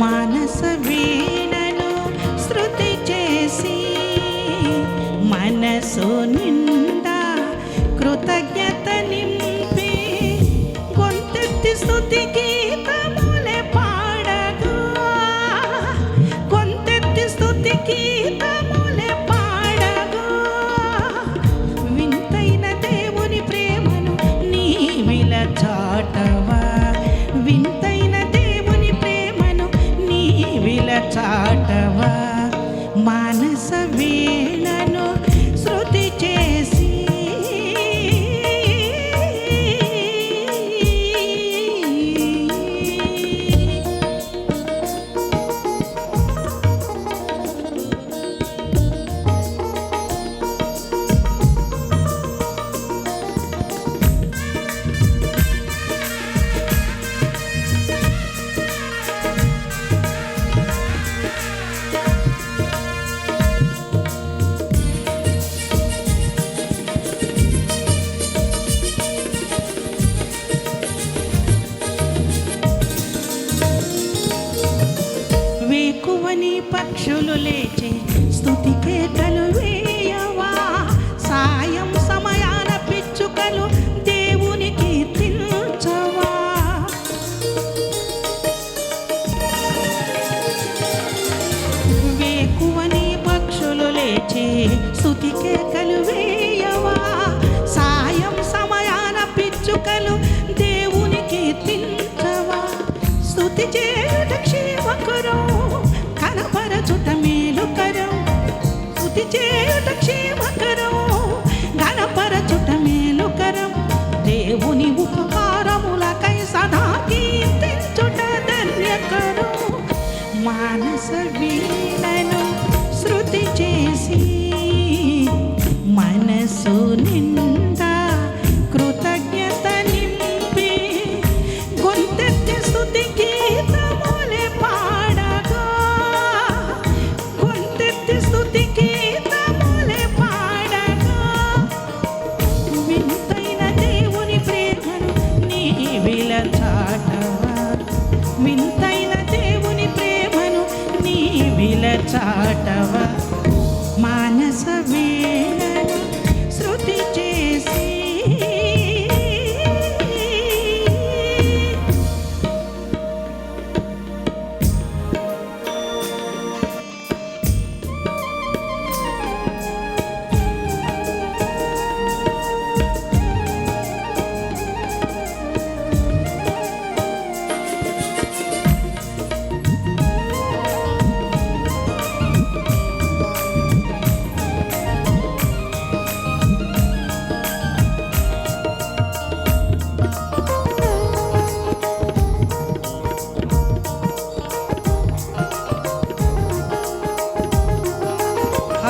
మానస వీణను శృతి చేసి మనసు నిండా కృతజ్ఞత నింపి గొంతెత్తి స్థుతికి పక్షులు లేచే స్థుతికే కల దేవుని ఉపకారములకై సదా కీర్తించుట ధన్యకరు మానస వీరు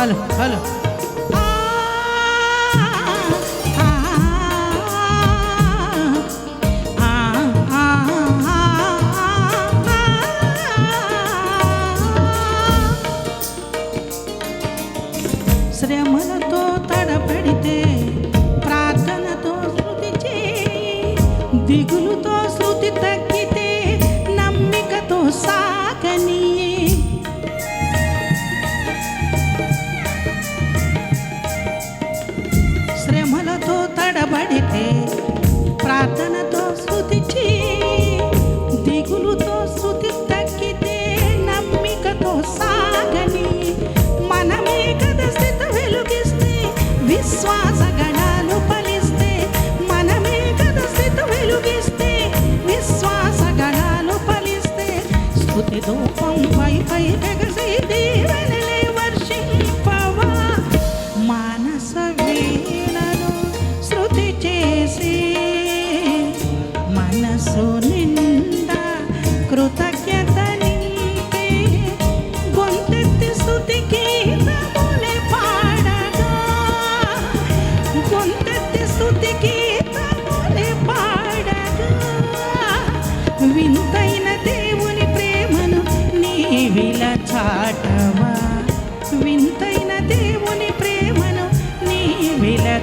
హలో హలో శ్రమలతో తడపడితే ప్రార్థనతో శృతి చేయి దిగులుతో శృతి తగ్గి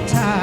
time.